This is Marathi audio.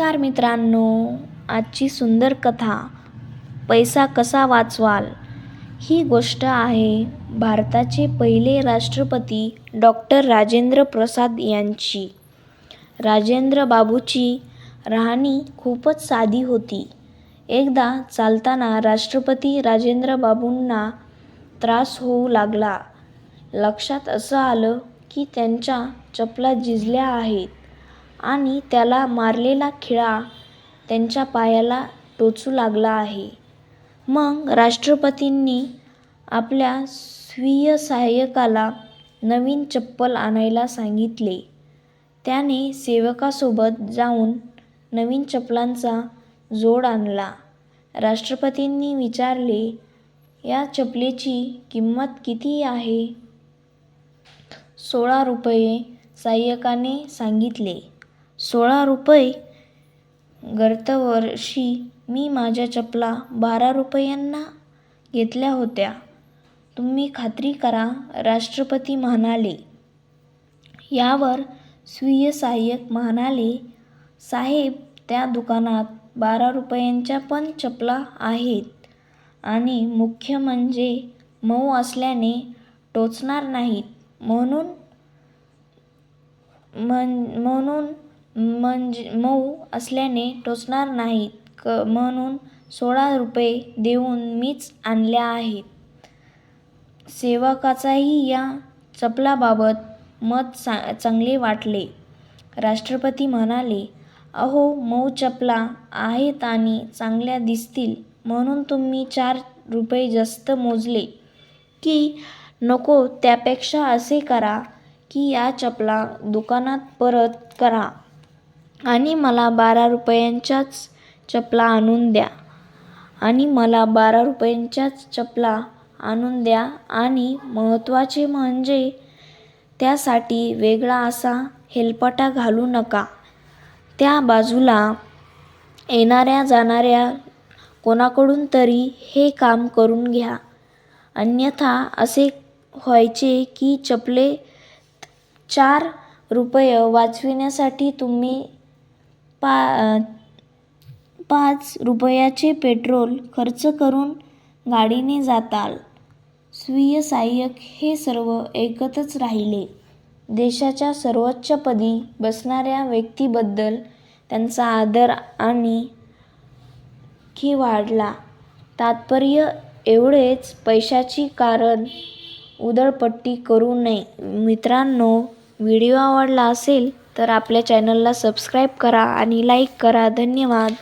नमस्कार मित्रांनो आजची सुंदर कथा पैसा कसा वाचवाल? ही गोष्ट आहे भारताचे पहिले राष्ट्रपती डॉक्टर राजेंद्र प्रसाद यांची. राजेंद्र बाबूची राहणी खूपच साधी होती. एकदा चालताना राष्ट्रपती राजेंद्र बाबूंना त्रास होऊ लागला. लक्षात असं आलं की त्यांच्या चपला झिजल्या आहेत. आणि त्याला मारलेला खिळा त्यांच्या पायाला टोचू लागला आहे. मग राष्ट्रपतींनी आपल्या स्वीय सहाय्यकाला नवीन चप्पल आणायला सांगितले. त्याने सेवकासोबत जाऊन नवीन चपलांचा जोड आणला. राष्ट्रपतींनी विचारले या चपलेची किंमत किती आहे? सोळा रुपये सहाय्यकाने सांगितले. सोळा रुपये गतवर्षी मी माझ्या चपला बारा रुपयांना घेतल्या होत्या. तुम्ही खात्री करा राष्ट्रपती म्हणाले. यावर स्वीय सहाय्यक म्हणाले साहेब त्या दुकानात बारा रुपयांच्या पण चपला आहेत आणि मुख्य म्हणजे मऊ असल्याने टोचणार नाहीत. म्हणून म्हण म्हणून म्हणजे मऊ असल्याने टोचणार नाहीत. क म्हणून सोळा रुपये देऊन मीच आणल्या आहेत. सेवकाचाही या चपलाबाबत मत चा चांगले वाटले. राष्ट्रपती म्हणाले अहो मऊ चपला आहेत आणि चांगल्या दिसतील. म्हणून तुम्ही चार रुपये जास्त मोजले. की नको त्यापेक्षा असे करा की या चपला दुकानात परत करा. आणि मला बारा रुपयांच्याच चपला आणून द्या. आणि मला बारा रुपयांच्याच चपला आणून द्या. आणि महत्त्वाचे म्हणजे त्यासाठी वेगळा असा हेलपाटा घालू नका. त्या बाजूला येणाऱ्या जाणाऱ्या कोणाकडून तरी हे काम करून घ्या. अन्यथा असे व्हायचे की चपले चार रुपये वाचविण्यासाठी तुम्ही पा पाच रुपयाचे पेट्रोल खर्च करून गाडीने जाताल. स्वीय सहाय्यक हे सर्व ऐकतच राहिले. देशाच्या सर्वोच्चपदी बसणाऱ्या व्यक्तीबद्दल त्यांचा आदर आणि की वाढला. तात्पर्य एवढेच पैशाची कारण उधळपट्टी करू नये. मित्रांनो व्हिडिओ आवडला असेल तर आपल्या चॅनलला सबस्क्राईब करा आणि लाईक करा. धन्यवाद.